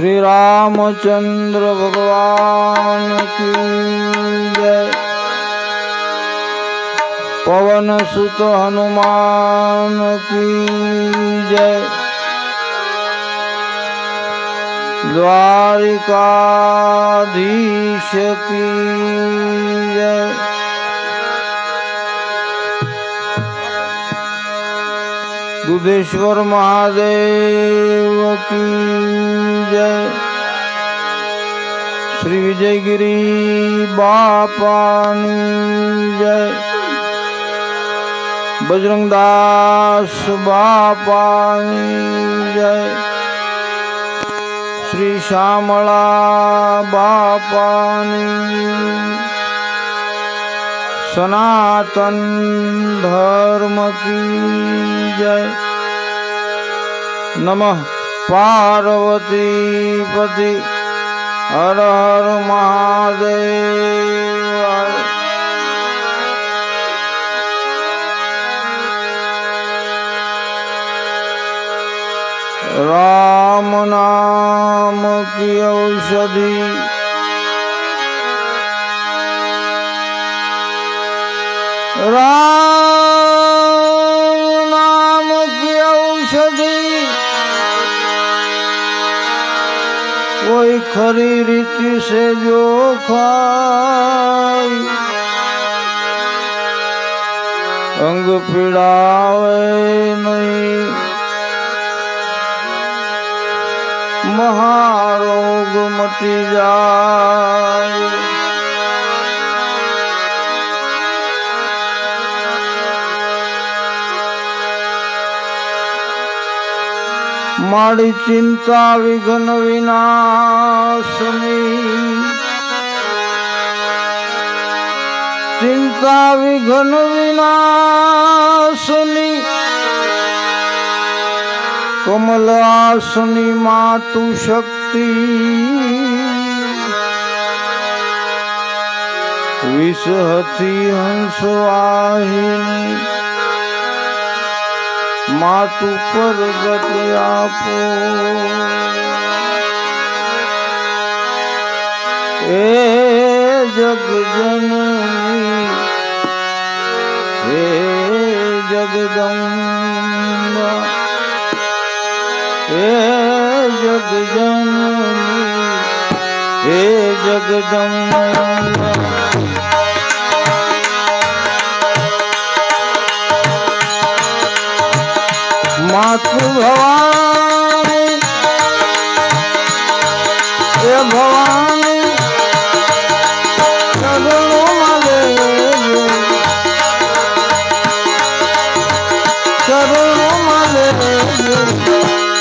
શ્રી રામચંદ્ર ભગવાન કી જય પવન સુત હનુમાન કી જય દ્વારિકાધીશ કી જય દુધેશ્વર મહાદેવ કી જય શ્રી વિજયગીરી બાપાની જય. બજરંગદાસ બાપાની જય. શ્રી શ્યામળા બાપાની સનાતન ધર્મ કી જય. નમઃ. પાર્વતી પતિ હર હર મહાદેવ. રામ નામ કી ઔષધિ. राम કોઈ ખરી રીતિ સે જો ખાય અંગ પીડાવે નહીં. મહારોગ મટી જાય. મારી ચિંતા વિઘ્ન વિનાશની. ચિંતા વિઘ્ન વિનાશની. કમલાસની માતુ શક્તિ. વિષહથી હંસ વાહિની પર ગતિ આપો. એ જગજનની હે જગદંબા હે જગજનની હે જગદંબા. માતૃ ભવાની એ ભવાની લેજો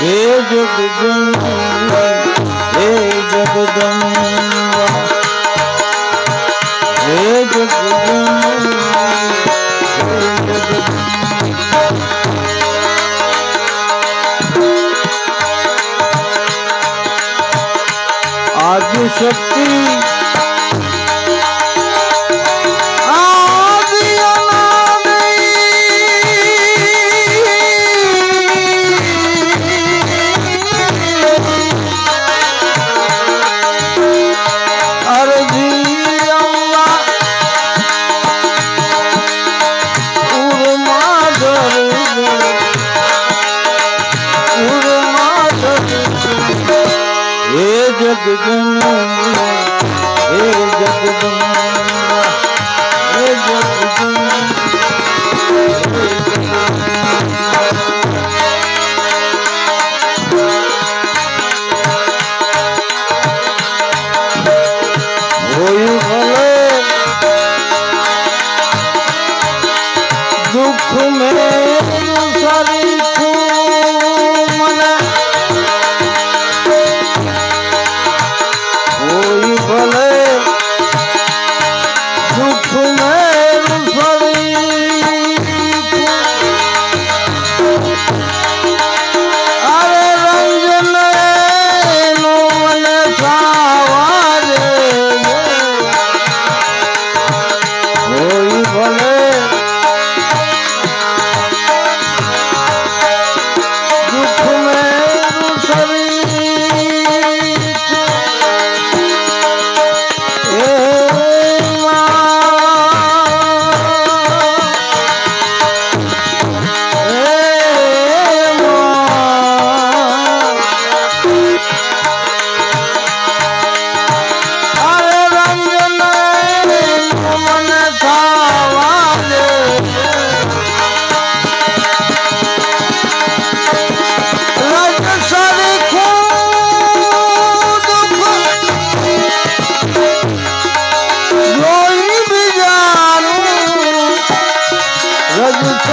હે જગદંબા હે જગદંબા.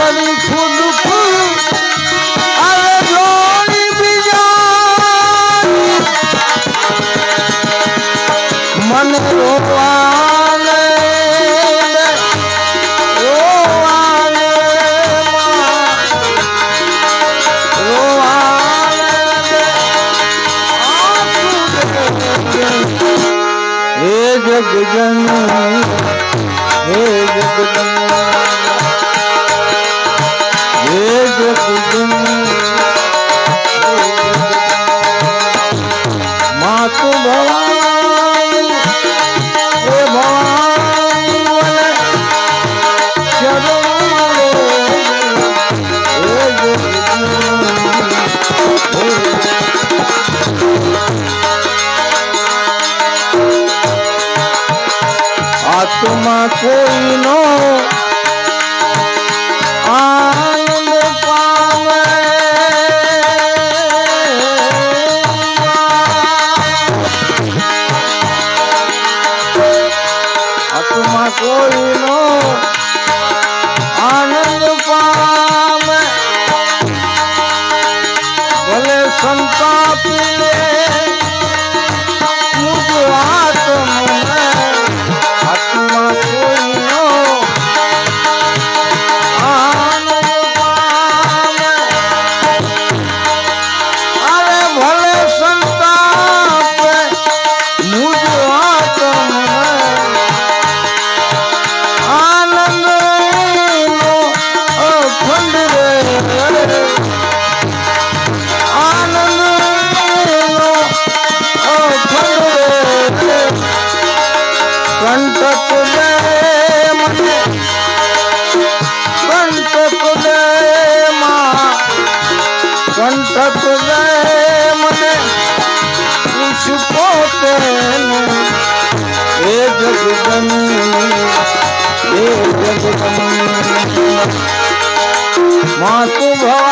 રજ કોઈનો આનંદ માતુ ભવાની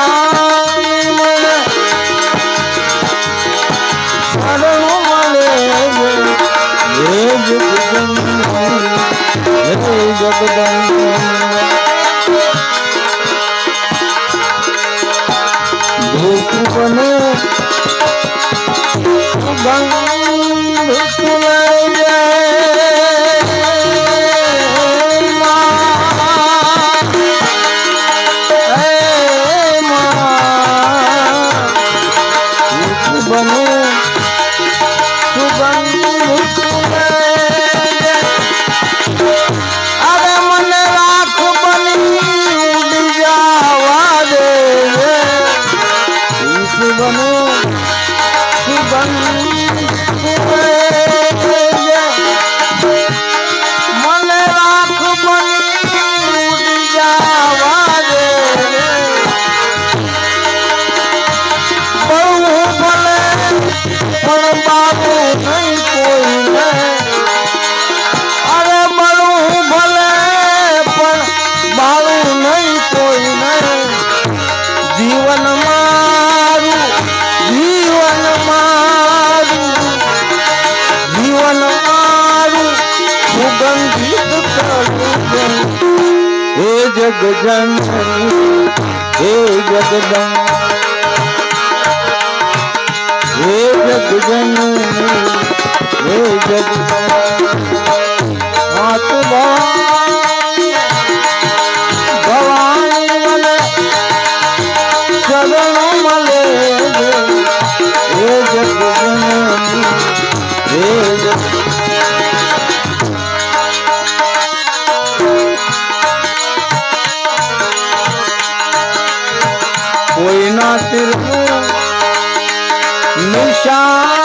જગજનની હે જગદમ હે જગજનની હે જગદમ માતુલા કોઈના તીરનું નિશાન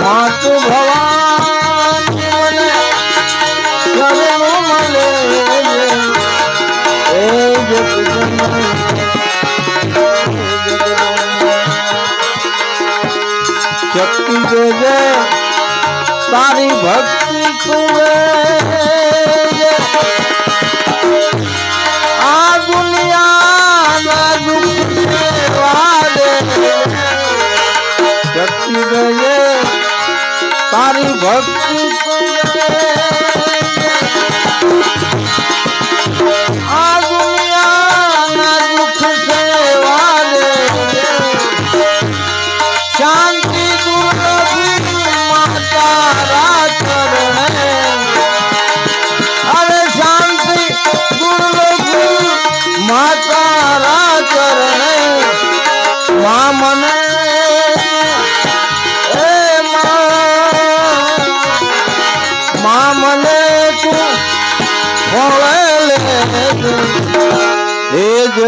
માતુ ભવાની મને સવે મળે એ જગન શક્તિ જે તારી ભક્તિ કુવે હૃદયે તારી ભક્તિ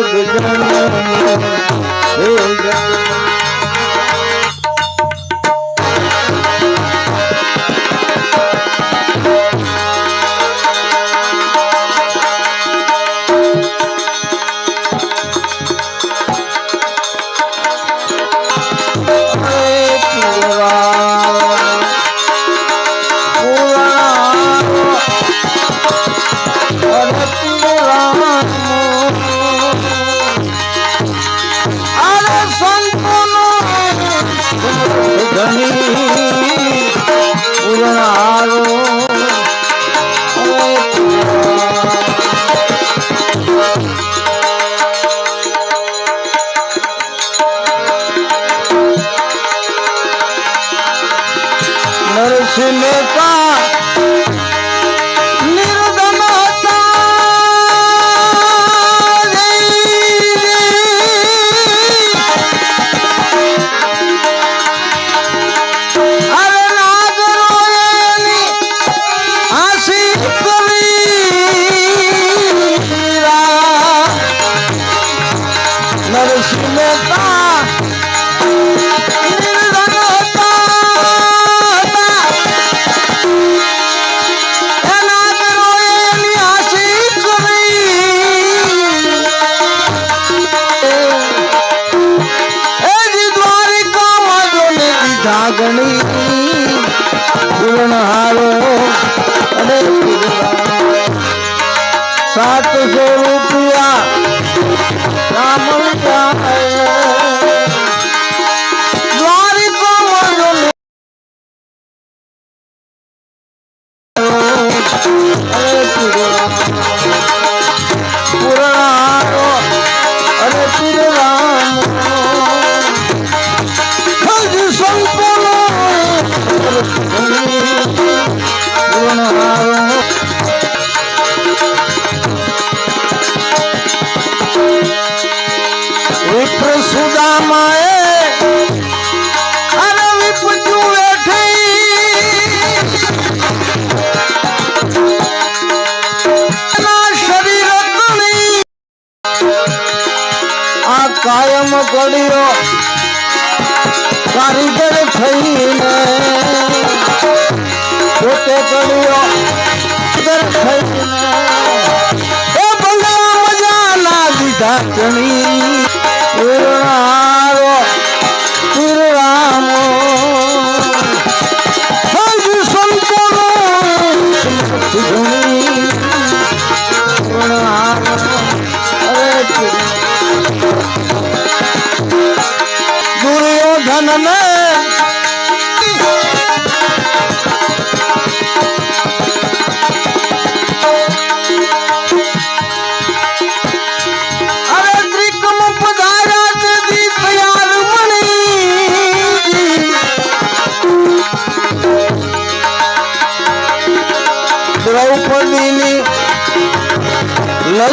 જગજનની હે જગ सुन पा राम করিও কারিগর থইলে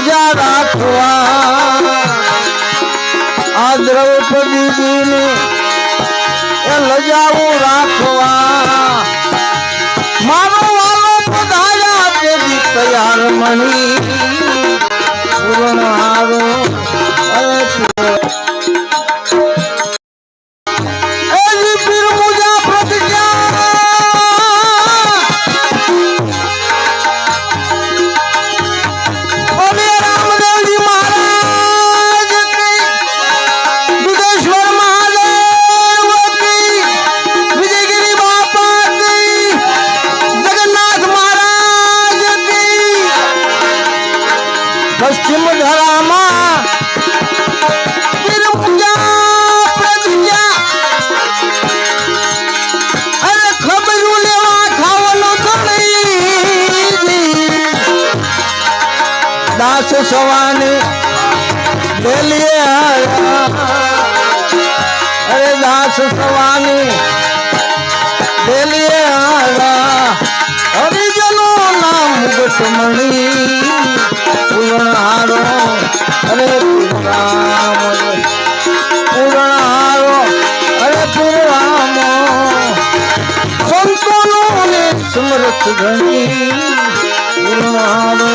લજા રાખવા. આ દ્રૌપદી એ લજાવું રાખવા. મારો વાલો પધાર્યા તૈયાર મણી. પૂર્ણ આયા અરે દાસ સવાની આયા હરિજનો નામ મુગટમણી પૂર્ણહારો અરે પૂર્ણામ પૂર્ણહારો અરે પૂર્ણામો સંતોનો સમરથ ધણી પૂર્ણહારો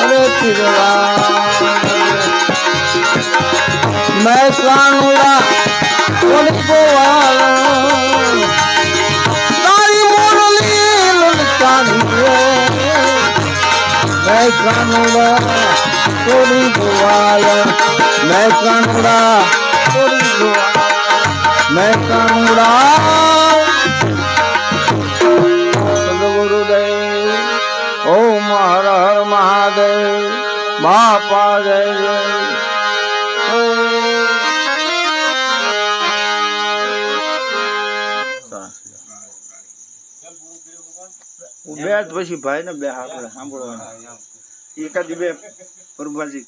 અરે પૂર્ણામ मैं स्वानुरा उनको तारी मुरली ललकानिए मैं स्वानुरा तोरी दुआया मैं स्वानुरा तोरी दुआया मैं स्वानुरा गुरुदेव ओम हर हर महादेव बापा जय जय પછી ભાઈ ને બે આપણે સાંભળવાના. એકાદી બે પ્રભાજી